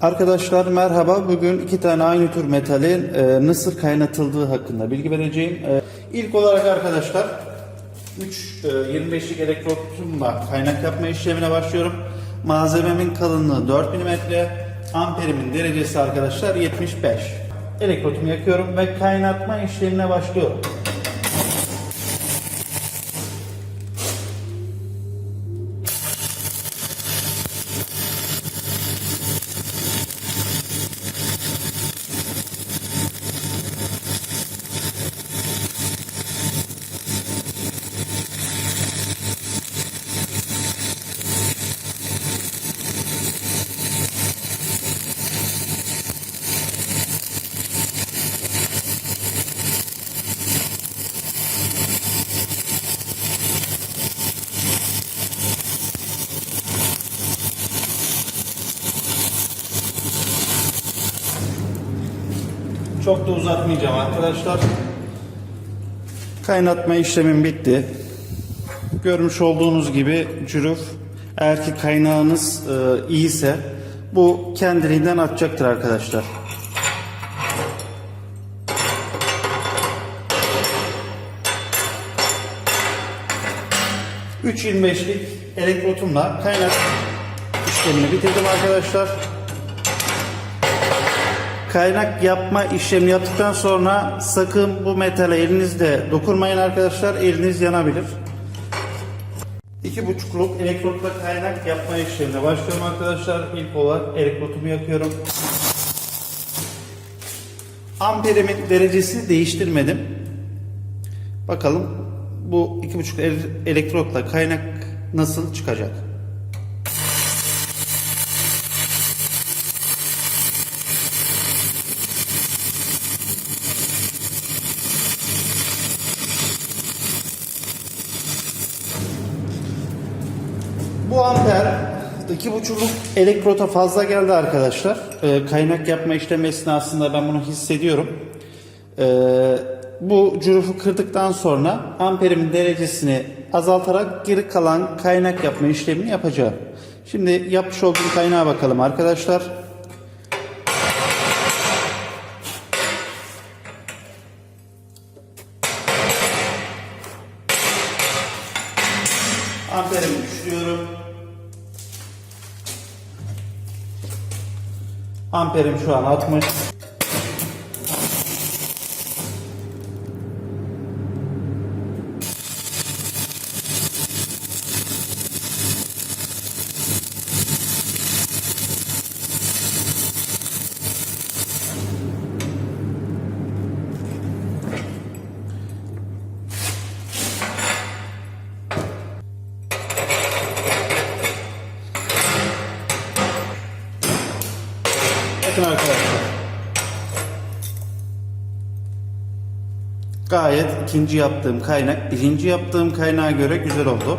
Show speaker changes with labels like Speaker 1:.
Speaker 1: Arkadaşlar merhaba. Bugün iki tane aynı tür metalin e, nasıl kaynatıldığı hakkında bilgi vereceğim. E, ilk olarak arkadaşlar 3 e, 25'lik elektrotumla kaynak yapma işlemine başlıyorum. Malzememin kalınlığı 4 mm, amperimin derecesi arkadaşlar 75. Elektrotumu yakıyorum ve kaynatma işlemine başlıyorum. Çok da uzatmayacağım arkadaşlar. Kaynatma işlemim bitti. Görmüş olduğunuz gibi cüruf eğer ki kaynağınız e, iyiyse bu kendiliğinden atacaktır arkadaşlar. ...3.25'lik elektrotumla kaynak işlemini bitirdim arkadaşlar. Kaynak yapma işlemini yaptıktan sonra sakın bu metale elinizde dokunmayın arkadaşlar. Eliniz yanabilir. İki buçukluk elektrotla kaynak yapma işlemine başlıyorum arkadaşlar. İlk olarak elektrotumu yakıyorum. Amperimin derecesini değiştirmedim. Bakalım bu iki buçuk el- elektrotla kaynak nasıl çıkacak? Bu amper iki buçukluk elektrota fazla geldi arkadaşlar. Ee, kaynak yapma işlemi esnasında ben bunu hissediyorum. Ee, bu cürufu kırdıktan sonra amperimin derecesini azaltarak geri kalan kaynak yapma işlemini yapacağım. Şimdi yapmış olduğum kaynağa bakalım arkadaşlar. Amperimi düşürüyorum. Amperim şu an 60. Bakın arkadaşlar. Gayet ikinci yaptığım kaynak birinci yaptığım kaynağa göre güzel oldu.